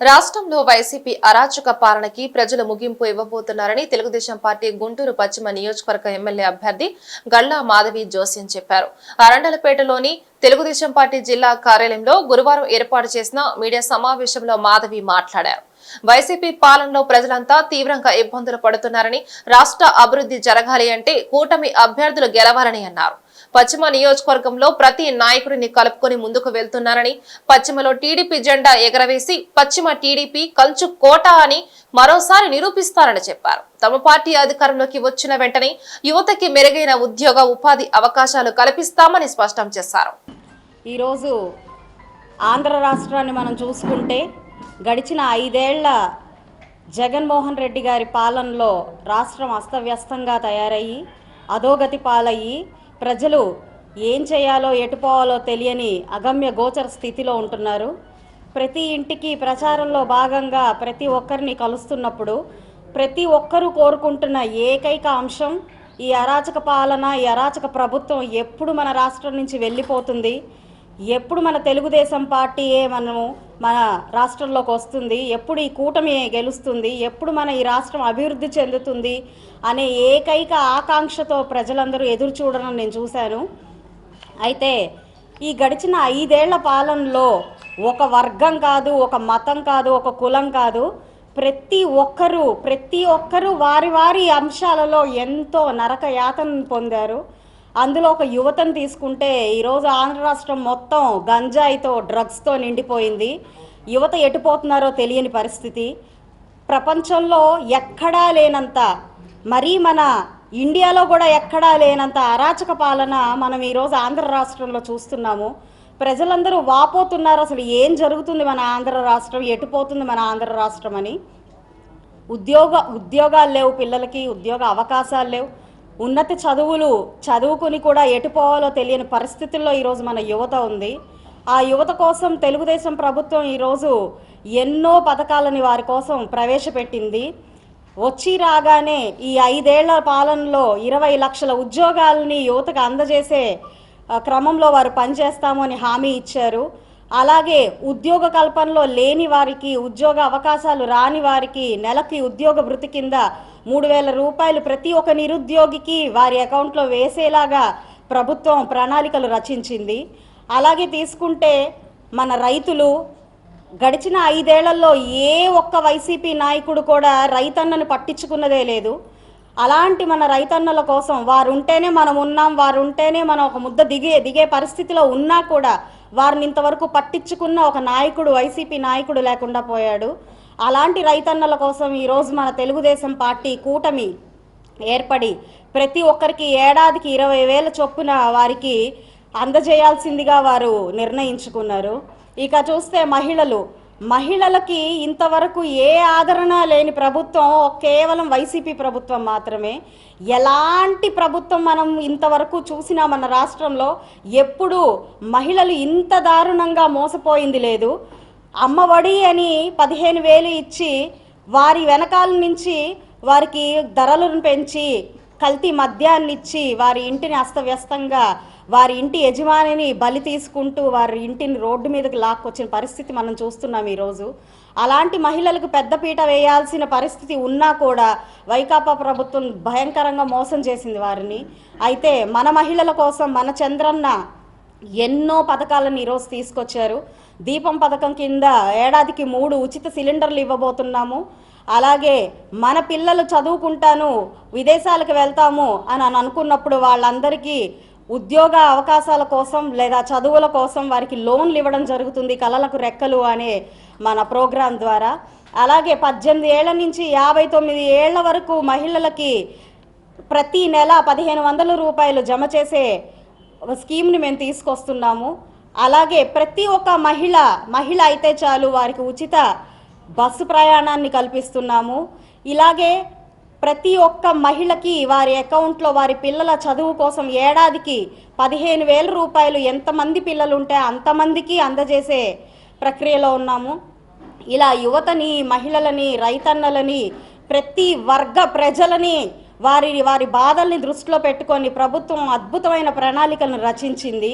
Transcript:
రాష్ట్రంలో వైసీపీ అరాచక పాలనకి ప్రజలు ముగింపు ఇవ్వబోతున్నారని తెలుగుదేశం పార్టీ గుంటూరు పశ్చిమ నియోజకవర్గ ఎమ్మెల్యే అభ్యర్థి గల్లా మాధవి జోస్యం చెప్పారు. అరండలపేటలోని తెలుగుదేశం పార్టీ జిల్లా కార్యాలయంలో గురువారం ఏర్పాటు చేసిన మీడియా సమావేశంలో మాధవి మాట్లాడారు. వైసీపీ పాలనలో ప్రజలంతా తీవ్రంగా ఇబ్బందులు పడుతున్నారని రాష్ట్ర అభివృద్ధి జరగాలి అంటే కూటమి అభ్యర్థులు గెలవాలని అన్నారు. పశ్చిమ నియోజకవర్గంలో ప్రతి నాయకుడిని కలుపుకొని ముందుకు వెళ్తున్నారని పశ్చిమలో టీడీపీ జెండా ఎగరవేసి పశ్చిమ టీడీపీ కంచు కోట అని మరోసారి నిరూపిస్తారని చెప్పారు. తమ పార్టీ అధికారంలోకి వచ్చిన వెంటనే యువతకి మెరుగైన ఉద్యోగ ఉపాధి అవకాశాలు కల్పిస్తామని స్పష్టం చేశారు. ఈరోజు ఆంధ్ర రాష్ట్రాన్ని మనం చూసుకుంటే గడిచిన ఐదేళ్ళ జగన్మోహన్ రెడ్డి గారి పాలనలో రాష్ట్రం అస్తవ్యస్తంగా తయారయ్యి అధోగతి పాలయ్యి ప్రజలు ఏం చేయాలో ఎటుపోవాలో తెలియని అగమ్య గోచర స్థితిలో ఉంటున్నారు. ప్రతి ఇంటికి ప్రచారంలో భాగంగా ప్రతి ఒక్కరిని కలుస్తున్నప్పుడు ప్రతి ఒక్కరూ కోరుకుంటున్న ఏకైక అంశం ఈ అరాచక పాలన ఈ అరాచక ప్రభుత్వం ఎప్పుడు మన రాష్ట్రం నుంచి వెళ్ళిపోతుంది. ఎప్పుడు మన తెలుగుదేశం పార్టీయే మనము మన రాష్ట్రంలోకి వస్తుంది ఎప్పుడు ఈ కూటమి గెలుస్తుంది ఎప్పుడు మన ఈ రాష్ట్రం అభివృద్ధి చెందుతుంది అనే ఏకైక ఆకాంక్షతో ప్రజలందరూ ఎదురు చూడడం నేను చూశాను. అయితే ఈ గడిచిన ఐదేళ్ళ పాలనలో ఒక వర్గం కాదు ఒక మతం కాదు ఒక కులం కాదు ప్రతి ఒక్కరూ ప్రతి ఒక్కరూ వారి వారి అంశాలలో ఎంతో నరక యాతన పొందారు. అందులో ఒక యువతను తీసుకుంటే ఈరోజు ఆంధ్ర రాష్ట్రం మొత్తం గంజాయితో డ్రగ్స్తో నిండిపోయింది. యువత ఎటుపోతున్నారో తెలియని పరిస్థితి. ప్రపంచంలో ఎక్కడా లేనంత మరీ మన ఇండియాలో కూడా ఎక్కడా లేనంత అరాచక పాలన మనం ఈరోజు ఆంధ్ర రాష్ట్రంలో చూస్తున్నాము. ప్రజలందరూ వాపోతున్నారు. అసలు ఏం జరుగుతుంది మన ఆంధ్ర రాష్ట్రం? ఎటుపోతుంది మన ఆంధ్ర రాష్ట్రం అని? ఉద్యోగ ఉద్యోగాలు లేవు పిల్లలకి ఉద్యోగ అవకాశాలు లేవు. ఉన్నత చదువులు చదువుకుని కూడా ఎటుపోవాలో తెలియని పరిస్థితుల్లో ఈరోజు మన యువత ఉంది. ఆ యువత కోసం తెలుగుదేశం ప్రభుత్వం ఈరోజు ఎన్నో పథకాలని వారి కోసం ప్రవేశపెట్టింది. వచ్చి రాగానే ఈ ఐదేళ్ళ పాలనలో ఇరవై లక్షల ఉద్యోగాలని యువతకు అందజేసే క్రమంలో వారు పనిచేస్తామని హామీ ఇచ్చారు. అలాగే ఉద్యోగ కల్పనలో లేని వారికి ఉద్యోగ అవకాశాలు రాని వారికి నెలకి ఉద్యోగ వృత్తి కింద మూడు వేల రూపాయలు ప్రతి ఒక్క నిరుద్యోగికి వారి అకౌంట్లో వేసేలాగా ప్రభుత్వం ప్రణాళికలు రచించింది. అలాగే తీసుకుంటే మన రైతులు గడిచిన ఐదేళ్ళలో ఏ ఒక్క వైసీపీ నాయకుడు కూడా రైతన్నను పట్టించుకున్నదే లేదు. అలాంటి మన రైతన్నల కోసం వారు ఉంటేనే మనం ఉన్నాం వారు ఉంటేనే మనం ఒక ముద్ద దిగే దిగే పరిస్థితిలో ఉన్నా కూడా వారిని ఇంతవరకు పట్టించుకున్న ఒక నాయకుడు వైసీపీ నాయకుడు లేకుండా పోయాడు. అలాంటి రైతన్నల కోసం ఈరోజు మన తెలుగుదేశం పార్టీ కూటమి ఏర్పడి ప్రతి ఒక్కరికి ఏడాదికి ఇరవై వేల చొప్పున వారికి అందజేయాల్సిందిగా వారు నిర్ణయించుకున్నారు. ఇక చూస్తే మహిళలు మహిళలకి ఇంతవరకు ఏ ఆదరణ లేని ప్రభుత్వం కేవలం వైసీపీ ప్రభుత్వం మాత్రమే. ఎలాంటి ప్రభుత్వం మనం ఇంతవరకు చూసినా మన రాష్ట్రంలో ఎప్పుడు మహిళలు ఇంత దారుణంగా మోసపోయింది లేదు. అమ్మఒడి అని పదిహేను వేలు ఇచ్చి వారి వెనకాల నుంచి వారికి ధరలను పెంచి కల్తీ మద్యాన్ని ఇచ్చి వారి ఇంటిని అస్తవ్యస్తంగా వారి ఇంటి యజమానిని బలి తీసుకుంటూ వారి ఇంటిని రోడ్డు మీదకి లాక్కొచ్చిన పరిస్థితి మనం చూస్తున్నాం ఈరోజు. అలాంటి మహిళలకు పెద్దపీట వేయాల్సిన పరిస్థితి ఉన్నా కూడా వైకాపా ప్రభుత్వం భయంకరంగా మోసం చేసింది వారిని. అయితే మన మహిళల కోసం మన చంద్రన్న ఎన్నో పథకాలను ఈరోజు తీసుకొచ్చారు. దీపం పథకం కింద ఏడాదికి మూడు ఉచిత సిలిండర్లు ఇవ్వబోతున్నాము. అలాగే మన పిల్లలు చదువుకుంటాను విదేశాలకు వెళ్తాము అని అని అనుకున్నప్పుడు వాళ్ళందరికీ ఉద్యోగ అవకాశాల కోసం లేదా చదువుల కోసం వారికి లోన్లు ఇవ్వడం జరుగుతుంది కళలకు రెక్కలు అనే మన ప్రోగ్రాం ద్వారా. అలాగే పద్దెనిమిది ఏళ్ళ నుంచి యాభై తొమ్మిది ఏళ్ళ వరకు మహిళలకి ప్రతి నెల పదిహేను వందల రూపాయలు జమ చేసే స్కీమ్ని మేము తీసుకొస్తున్నాము. అలాగే ప్రతి ఒక్క మహిళ మహిళ అయితే చాలు వారికి ఉచిత బస్సు ప్రయాణాన్ని కల్పిస్తున్నాము. ఇలాగే ప్రతి ఒక్క మహిళకి వారి అకౌంట్లో వారి పిల్లల చదువు కోసం ఏడాదికి పదిహేను వేల రూపాయలు ఎంతమంది పిల్లలు ఉంటే అంతమందికి అందజేసే ప్రక్రియలో ఉన్నాము. ఇలా యువతని మహిళలని రైతన్నలని ప్రతి వర్గ ప్రజలని వారి వారి బాధల్ని దృష్టిలో పెట్టుకొని ప్రభుత్వం అద్భుతమైన ప్రణాళికలను రచించింది.